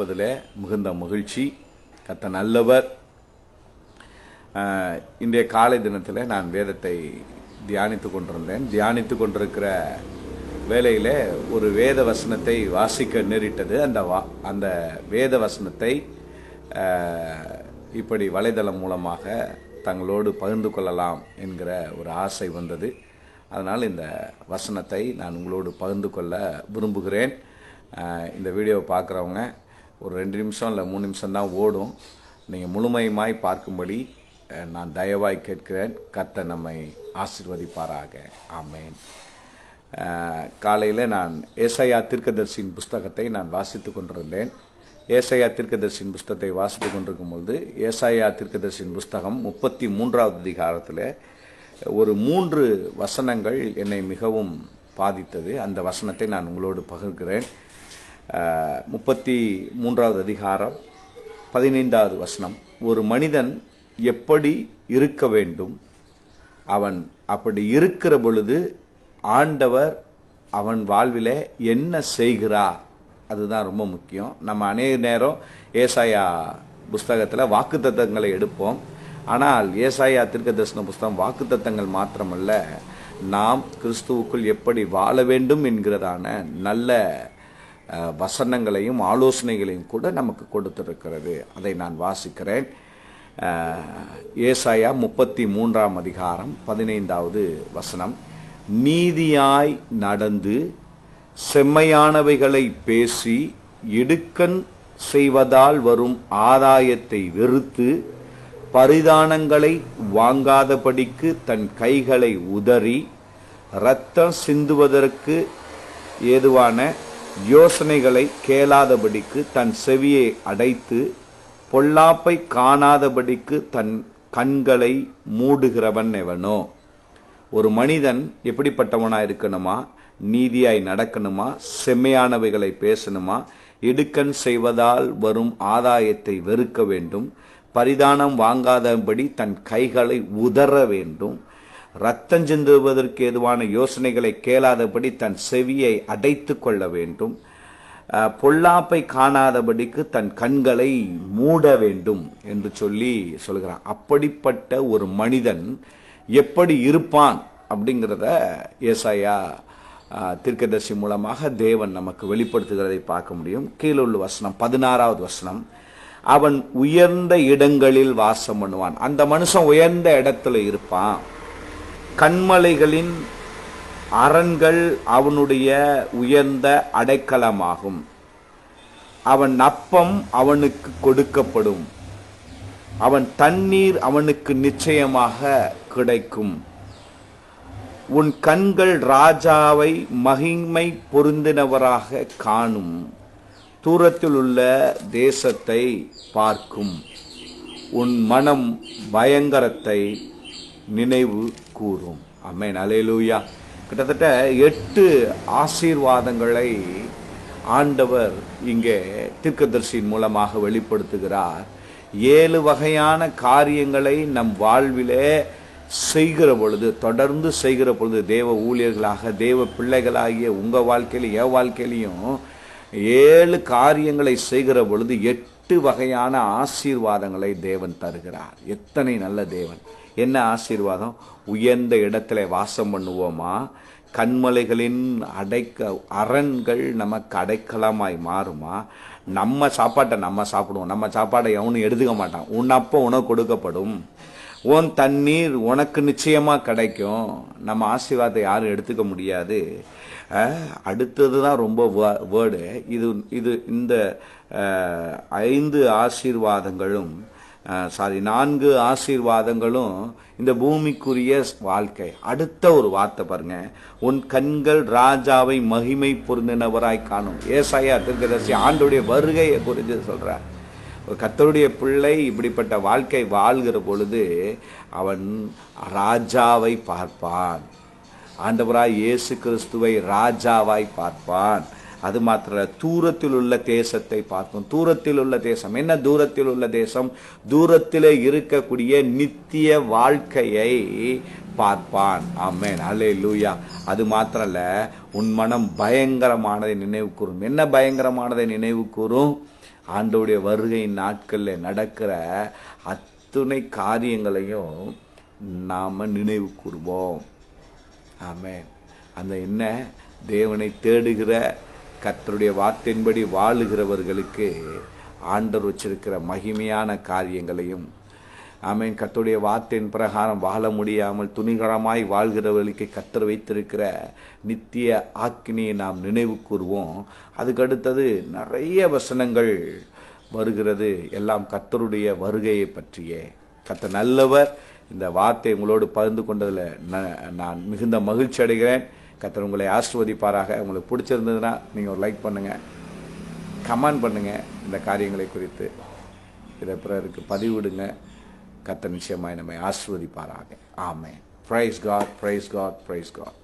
சந்திப்பதில் மிகுந்த மகிழ்ச்சி. கத்த நல்லவர். இன்றைய காலை தினத்தில் நான் வேதத்தை தியானித்து கொண்டிருந்தேன். தியானித்து கொண்டிருக்கிற வேலையில் ஒரு வேத வசனத்தை வாசிக்க நேரிட்டது. அந்த வா அந்த வேத வசனத்தை இப்படி வலைதளம் மூலமாக தங்களோடு பகிர்ந்து கொள்ளலாம் என்கிற ஒரு ஆசை வந்தது. அதனால் இந்த வசனத்தை நான் உங்களோடு பகிர்ந்து கொள்ள விரும்புகிறேன். இந்த வீடியோவை பார்க்குறவங்க ஒரு ரெண்டு நிமிஷம் இல்லை மூணு நிமிஷம் தான் ஓடும். நீங்கள் முழுமையுமாய் பார்க்கும்படி நான் தயவாய் கேட்கிறேன். கத்த நம்மை ஆசிர்வதிப்பாராக. ஆமேன். காலையில் நான் ஏசையா தீர்க்கதர்சியின் புஸ்தகத்தை நான் வாசித்து கொண்டிருந்தேன். ஏசையா தீர்க்கதர்சியின் புஸ்தகத்தை வாசித்து கொண்டிருக்கும் பொழுது ஏசாயா தீர்க்கதர்சியின் புஸ்தகம் முப்பத்தி மூன்றாவது அதிகாரத்தில் ஒரு மூன்று வசனங்கள் என்னை மிகவும் பாதித்தது. அந்த வசனத்தை நான் உங்களோடு பகிர்கிறேன். முப்பத்தி மூன்றாவது அதிகாரம் பதினைந்தாவது வசனம். ஒரு மனிதன் எப்படி இருக்க வேண்டும்? அவன் அப்படி இருக்கிற பொழுது ஆண்டவர் அவன் வாழ்வில் என்ன செய்கிறார்? அதுதான் ரொம்ப முக்கியம். நம்ம அநேக நேரம் ஏசாயா புஸ்தகத்தில் வாக்குத்தத்தங்களை எடுப்போம். ஆனால் ஏசாயா திருக்க தரிசன புஸ்தகம் வாக்குத்தத்தங்கள் மாத்திரமல்ல நாம் கிறிஸ்துவுக்குள் எப்படி வாழ வேண்டும் என்கிறதான நல்ல வசனங்களையும் ஆலோசனைகளையும் கூட நமக்கு கொடுத்திருக்கிறது. அதை நான் வாசிக்கிறேன். ஏசாயா முப்பத்தி மூன்றாம் அதிகாரம் பதினைந்தாவது வசனம். நீதியாய் நடந்து செம்மையானவைகளை பேசி இடுக்கண் செய்வதால் வரும் ஆதாயத்தை வெறுத்து பரிதானங்களை வாங்காதபடிக்கு தன் கைகளை உதறி இரத்தம் சிந்துவதற்கு ஏதுவான யோசனைகளை கேளாதபடிக்கு தன் செவியை அடைத்து பொல்லாப்பை காணாதபடிக்கு தன் கண்களை மூடுகிறவன் எவனோ? ஒரு மனிதன் எப்படிப்பட்டவனாக இருக்கணுமா? நீதியாய் நடக்கணுமா? செம்மையானவைகளை பேசணுமா? இடுக்கண் செய்வதால் வரும் ஆதாயத்தை வெறுக்க வேண்டும். பரிதானம் வாங்காதபடி தன் கைகளை உதற வேண்டும். ரத்தம் சிந்துவதற்கு ஏதுவான யோசனைகளை கேளாதபடி தன் செவியை அடைத்து கொள்ள வேண்டும். பொல்லாப்பை காணாதபடிக்கு தன் கண்களை மூட வேண்டும் என்று சொல்லி சொல்கிறான். அப்படிப்பட்ட ஒரு மனிதன் எப்படி இருப்பான் அப்படிங்கிறத ஏசாயா அஹ், மூலமாக தேவன் நமக்கு வெளிப்படுத்துகிறதை பார்க்க முடியும். கீழே உள்ள வசனம் பதினாறாவது வசனம். அவன் உயர்ந்த இடங்களில் வாசம் பண்ணுவான். அந்த மனுஷன் உயர்ந்த இடத்துல இருப்பான். கண்மலைகளின் அரண்கள் அவனுடைய உயர்ந்த அடைக்கலமாகும். அவன் அப்பம் அவனுக்கு கொடுக்கப்படும். அவன் தண்ணீர் அவனுக்கு நிச்சயமாக கிடைக்கும். உன் கண்கள் ராஜாவை மகிமை பொருந்தினவராக காணும். தூரத்தில் உள்ள தேசத்தை பார்க்கும். உன் மனம் பயங்கரத்தை நினைவு கூறும் அமேன் அலையலூயா கிட்டத்தட்ட எட்டு ஆசீர்வாதங்களை ஆண்டவர் இங்கே தீர்க்கதர்சியின் மூலமாக வெளிப்படுத்துகிறார். ஏழு வகையான காரியங்களை நம் வாழ்விலே செய்கிற பொழுது தொடர்ந்து செய்கிற பொழுது தேவ ஊழியர்களாக தேவ பிள்ளைகளாகிய உங்கள் வாழ்க்கையிலும் என் வாழ்க்கையிலையும் ஏழு காரியங்களை செய்கிற பொழுது எட்டு வகையான ஆசீர்வாதங்களை தேவன் தருகிறார். எத்தனை நல்ல தேவன். என்ன ஆசீர்வாதம்? உயர்ந்த இடத்துல வாசம் பண்ணுவோமா? கண்மலைகளின் அடைக்க அரண்கள் நமக்கு அடைக்கலமாய் மாறுமா? நம்ம சாப்பாட்டை நம்ம சாப்பிடுவோம். நம்ம சாப்பாடை எவனும் எடுத்துக்க மாட்டான். உன் அப்போ உனக்கு கொடுக்கப்படும். உன் தண்ணீர் உனக்கு நிச்சயமாக கிடைக்கும். நம்ம ஆசீர்வாதத்தை யாரும் எடுத்துக்க முடியாது. அடுத்தது தான் ரொம்ப வேர்டு. இது இது இந்த ஐந்து ஆசீர்வாதங்களும் சாரி நான்கு ஆசீர்வாதங்களும் இந்த பூமிக்குரிய வாழ்க்கை. அடுத்த ஒரு வார்த்தை பாருங்க. உன் கண்கள் ராஜாவை மகிமை பொருந்தினவராய் காணும். ஏசாயா திருக்கதர்சி ஆண்டுடைய வருகையை குறித்து சொல்கிறார் கத்தருடைய பிள்ளை இப்படிப்பட்ட வாழ்க்கை வாழ்கிற பொழுது அவன் ராஜாவை பார்ப்பான். ஆண்டவராய் இயேசு கிறிஸ்துவை ராஜாவாய் பார்ப்பான். அது மாத்திர தூரத்தில் உள்ள தேசத்தை பார்ப்போம் தூரத்தில் உள்ள தேசம். என்ன தூரத்தில் உள்ள தேசம்? தூரத்தில் இருக்கக்கூடிய நித்திய வாழ்க்கையை பார்ப்பான். ஆமேன். அல்லே லூயா அது மாத்திரல்ல உன் மனம் பயங்கரமானதை நினைவு கூறும். என்ன பயங்கரமானதை நினைவு கூறும்? ஆண்டோடைய வருகை நாட்களில் நடக்கிற அத்துணை காரியங்களையும் நாம் நினைவு கூறுவோம். ஆமேன். அந்த என்ன? தேவனை தேடுகிற கத்தருடைய வார்த்தையின்படி வாழுகிறவர்களுக்கு ஆண்டர் வச்சிருக்கிற மகிமையான காரியங்களையும் ஆமீன் கத்தருடைய வார்த்தையின் பிரகாரம் வாழ முடியாமல் துணிகரமாய் வாழ்கிறவர்களுக்கு கத்தர் வைத்திருக்கிற நித்திய ஆக்கினியை நாம் நினைவு கூறுவோம். அதுக்கடுத்தது நிறைய வசனங்கள் வருகிறது. எல்லாம் கத்தருடைய வருகையை பற்றியே. கத்த நல்லவர். இந்த வார்த்தை உங்களோடு பகிர்ந்து கொண்டதில் ந- நான் மிகுந்த மகிழ்ச்சி அடைகிறேன். கத்தர் உங்களை ஆசிர்வதிப்பாராக. உங்களுக்கு பிடிச்சிருந்ததுன்னா நீங்கள் ஒரு லைக் பண்ணுங்கள் கமெண்ட் பண்ணுங்கள் இந்த காரியங்களை குறித்து. இதை பிறருக்கு பதிவிடுங்க கர்த்தர் நிச்சயமாய் நம்மை ஆசிர்வதிப்பாராக. ஆமே praise God praise God praise God